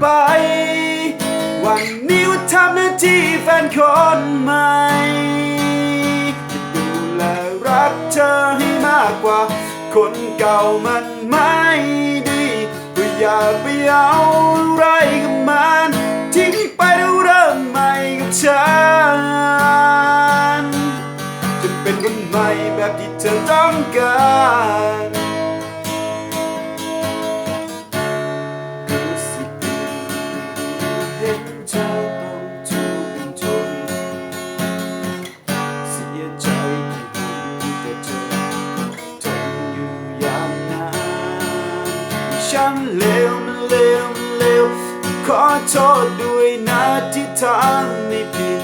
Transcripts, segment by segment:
ไป วันนี้ว่าทำหน้าที่แฟนคนใหม่จะดูแลรักเธอให้มากกว่า คนเก่ามันไม่ดีก็อย่าไปเอาอะไรกับมันทิ้งไปแล้วเริ่มใหม่กับฉัน จะเป็นคนใหม่แบบที่เธอต้องการ ฉันเลวมันเลวมันเลวขอโทษด้วยนะที่ทำให้ผิด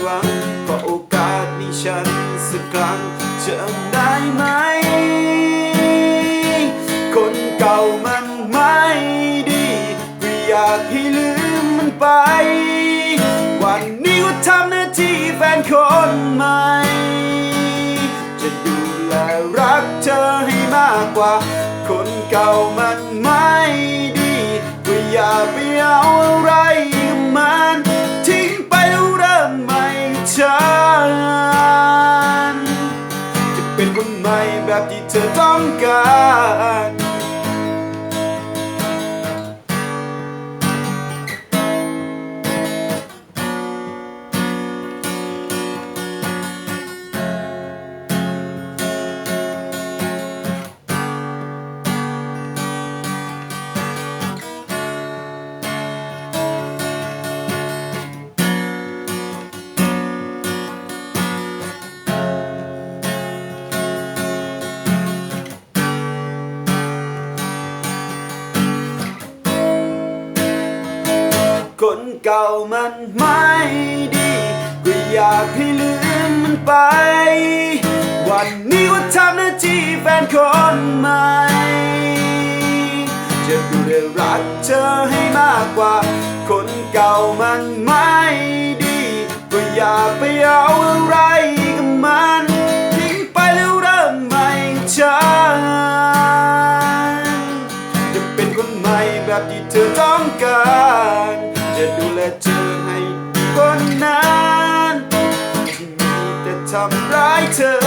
หวังขอโอกาสนี้ฉันสักครั้งจะได้ไหม คนเก่ามันไม่ดีก็อยากให้ลืมมันไป วันนี้ก็ทำหน้าที่แฟนคนใหม่ จะดูแลรักเธอให้มากกว่า เก่ามันไม่ดีก็อย่าไปเอาอะไรกับมันทิ้งไปแล้วเริ่มใหม่ฉันจะเป็นคนใหม่แบบที่เธอต้องการ คนเก่ามันไม่ดีก็อยากให้ลืมมันไป วันนี้ว่าทำหน้าที่แฟนคนใหม่จะดูแลรักเธอให้มากกว่า คนเก่ามันไม่ดีก็อย่าไปเอาอะไรกับมันทิ้งไปแล้วเริ่มใหม่ฉันจะเป็นคนใหม่แบบที่เธอต้องการ จะดูแลเธอให้คนนั้นที่มีแต่ทำร้ายเธอ